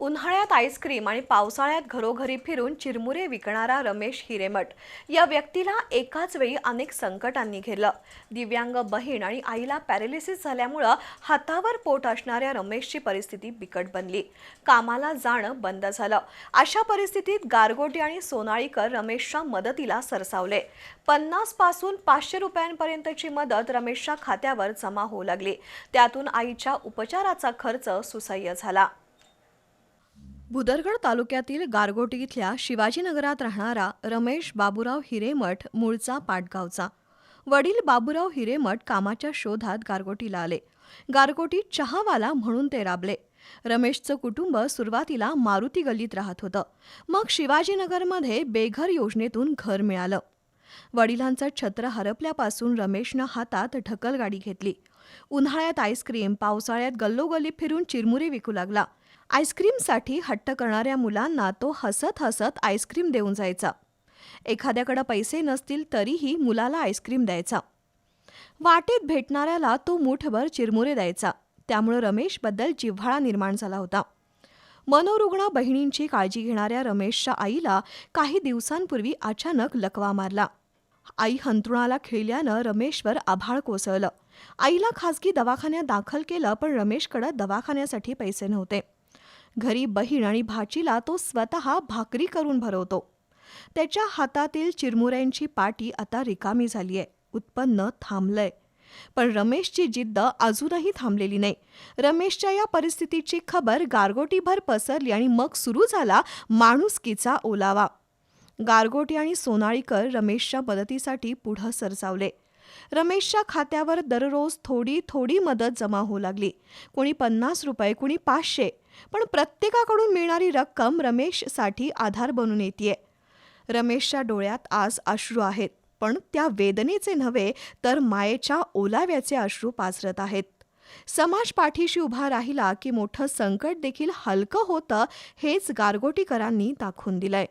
उन्हाळ्यात आईस्क्रीम आणि पावसाळ्यात घरोघरी फिरून चिरमुरे विकणारा रमेश हिरेमठ. या व्यक्तीला एकाच वेळी अनेक संकटांनी घेरलं. दिव्यांग बहीण आणि आईला पॅरालिसिस झाल्यामुळं हातावर पोट असणाऱ्या रमेशची परिस्थिती बिकट बनली. कामाला जाणं बंद झालं. अशा परिस्थितीत गारगोटी आणि सोनाळीकर रमेशच्या मदतीला सरसावले. पन्नासपासून पाचशे रुपयांपर्यंतची मदत रमेशच्या खात्यावर जमा होऊ लागली. त्यातून आईच्या उपचाराचा खर्च सुसह्य झाला. भुदरगड तालुक्यातील गारगोटी इथल्या शिवाजीनगरात राहणारा रमेश बाबूराव हिरेमठ मूळचा पाटगावचा. वडील बाबूराव हिरेमठ कामाच्या शोधात गारगोटीला आले. गारगोटीत चहावाला म्हणून ते राबले. रमेशचं कुटुंब सुरुवातीला मारुती गल्लीत राहत होतं. मग शिवाजीनगरमध्ये बेघर योजनेतून घर मिळालं. वडिलांचं छत्र हरपल्यापासून रमेशनं हातात ढकलगाडी घेतली. उन्हाळ्यात आईस्क्रीम पावसाळ्यात गल्लोगल्ली फिरून चिरमुरे विकू लागला. आईस्क्रीमसाठी हट्ट करणाऱ्या मुलांना तो हसत हसत आईस्क्रीम देऊन जायचा. एखाद्याकडं पैसे नसतील तरीही मुलाला आईस्क्रीम द्यायचा. वाटेत भेटणाऱ्याला तो मुठभर चिरमुरे द्यायचा. त्यामुळं रमेशबद्दल जिव्हाळा निर्माण झाला होता. मनोरुग्ण बहिणींची काळजी घेणाऱ्या रमेशच्या आईला काही दिवसांपूर्वी अचानक लकवा मारला. आई हंतरुणाला खिळल्यानं रमेशवर आभाळ कोसळलं. आईला खासगी दवाखान्यात दाखल केलं पण रमेशकडं दवाखान्यासाठी पैसे नव्हते. घरी बहीण आणि भाचीला तो स्वतः भाकरी करून भरवतो. त्याच्या हातातील चिरमुऱ्यांची पाटी आता रिकामी झाली आहे उत्पन्न थांबलंय. पण रमेशची जिद्द अजूनही थांबलेली नाही. रमेशच्या या परिस्थितीची खबर गारगोटीभर पसरली आणि मग सुरू झाला माणुसकीचा ओलावा. गारगोटी आणि सोनाळीकर रमेशच्या मदतीसाठी पुढं सरसावले. रमेशच्या खात्यावर दररोज थोडी थोडी मदत जमा होऊ लागली. कोणी पन्नास रुपये कोणी पाचशे. पण प्रत्येकाकडून मिळणारी रक्कम रमेशसाठी आधार बनून येते रमेशच्या डोळ्यात आज अश्रू आहेत पण त्या वेदनेचे नव्हे तर मायेच्या ओलाव्याचे अश्रू पाझरत आहेत. समाज पाठीशी उभा राहिला की मोठं संकट देखील हलकं होतं हेच गारगोटीकरांनी दाखवून दिलंय.